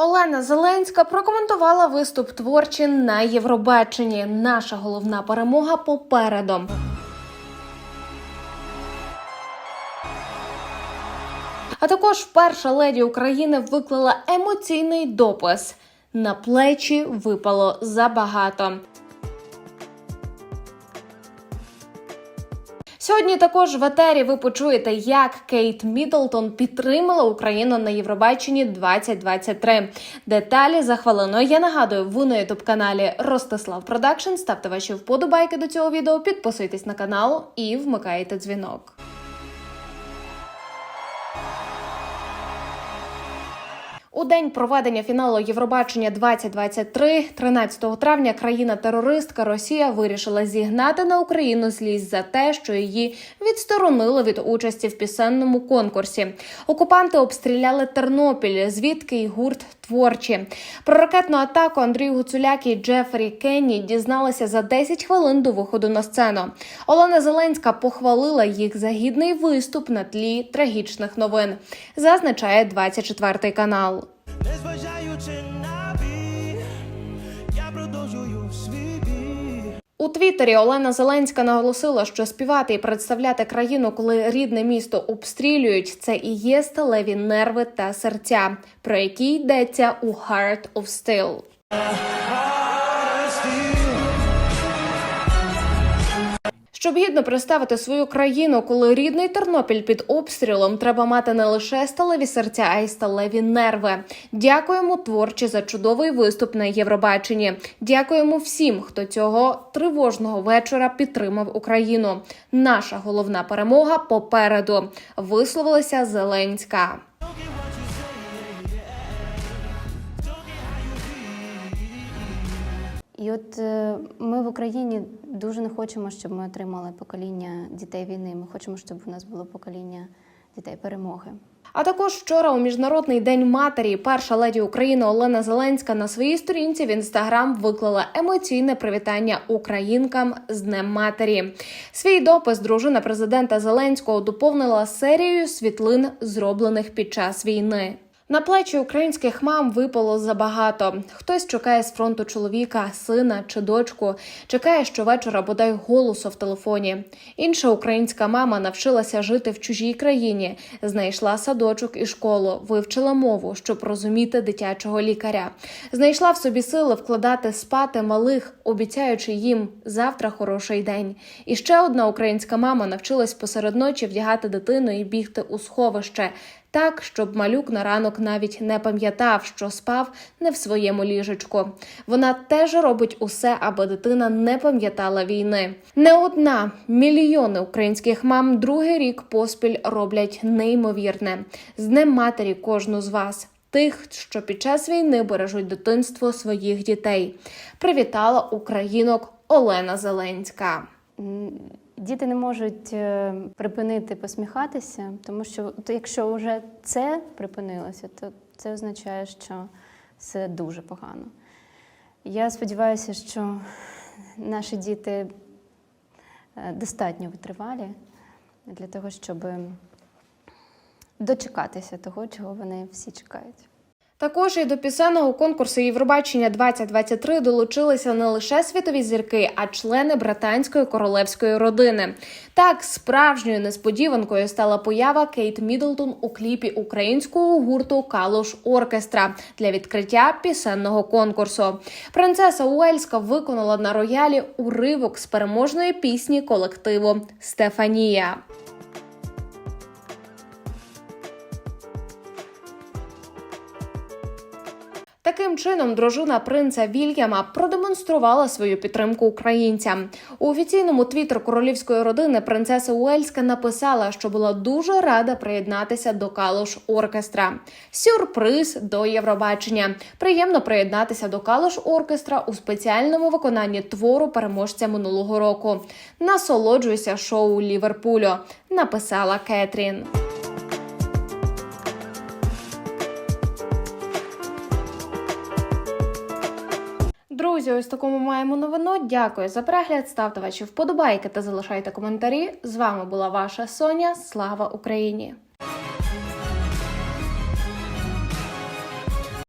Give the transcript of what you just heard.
Олена Зеленська прокоментувала виступ творчі на Євробаченні. Наша головна перемога попереду. А також перша леді України виклала емоційний допис. На плечі випало забагато. Сьогодні також в етері ви почуєте, як Кейт Міддлтон підтримала Україну на Євробаченні 2023. Деталі за хвилиною. Я нагадую, ви на ютуб каналі Ростислав Продакшн. Ставте ваші вподобайки до цього відео, підписуйтесь на канал і вмикайте дзвінок. У день проведення фіналу Євробачення 2023, 13 травня, країна-терористка Росія вирішила зігнати на Україну злість за те, що її відсторонили від участі в пісенному конкурсі. Окупанти обстріляли Тернопіль, звідки й гурт творчі. Про ракетну атаку Андрій Гуцуляк і Джефрі Кенні дізналися за 10 хвилин до виходу на сцену. Олена Зеленська похвалила їх за гідний виступ на тлі трагічних новин. Зазначає 24 канал. Незважаючи на бій, я продовжую свій бій. У Твіттері Олена Зеленська наголосила, що співати і представляти країну, коли рідне місто обстрілюють, це і є сталеві нерви та серця, про які йдеться у Heart of Steel. Щоб гідно представити свою країну, коли рідний Тернопіль під обстрілом, треба мати не лише сталеві серця, а й сталеві нерви. Дякуємо творчі за чудовий виступ на Євробаченні. Дякуємо всім, хто цього тривожного вечора підтримав Україну. Наша головна перемога попереду. Висловилася Зеленська. І от е, ми в Україні дуже не хочемо, щоб ми отримали покоління дітей війни. Ми хочемо, щоб у нас було покоління дітей перемоги. А також вчора у міжнародний день матері перша леді України Олена Зеленська на своїй сторінці в інстаграм виклала емоційне привітання українкам з Днем Матері. Свій допис дружина президента Зеленського доповнила серією світлин, зроблених під час війни. На плечі українських мам випало забагато. Хтось чекає з фронту чоловіка, сина чи дочку, чекає щовечора бодай голосу в телефоні. Інша українська мама навчилася жити в чужій країні, знайшла садочок і школу, вивчила мову, щоб розуміти дитячого лікаря. Знайшла в собі сили вкладати спати малих, обіцяючи їм завтра хороший день. І ще одна українська мама навчилась посеред ночі вдягати дитину і бігти у сховище. Так, щоб малюк на ранок навіть не пам'ятав, що спав не в своєму ліжечку. Вона теж робить усе, аби дитина не пам'ятала війни. Не одна мільйони українських мам другий рік поспіль роблять неймовірне з Днем матері кожну з вас. Тих, що під час війни бережуть дитинство своїх дітей, привітала українок Олена Зеленська. Діти не можуть е, припинити посміхатися, тому що якщо вже це припинилося, то це означає, що це дуже погано. Я сподіваюся, що наші діти е, достатньо витривалі для того, щоб дочекатися того, чого вони всі чекають. Також і до пісенного конкурсу Євробачення 2023 долучилися не лише світові зірки, а члени британської королевської родини. Так, справжньою несподіванкою стала поява Кейт Міддлтон у кліпі українського гурту Калуш Оркестра для відкриття пісенного конкурсу. Принцеса Уельська виконала на роялі уривок з переможної пісні колективу Стефанія. Таким чином, дружина принца Вільяма продемонструвала свою підтримку українцям. У офіційному твіттер королівської родини принцеса Уельська написала, що була дуже рада приєднатися до Калуш оркестра. Сюрприз до Євробачення. Приємно приєднатися до Калуш оркестра у спеціальному виконанні твору переможця минулого року. Насолоджуйся шоу Ліверпулю. Написала Кетрін. Друзі, ось такому маємо новину. Дякую за перегляд. Ставте ваші вподобайки та залишайте коментарі. З вами була ваша Соня. Слава Україні!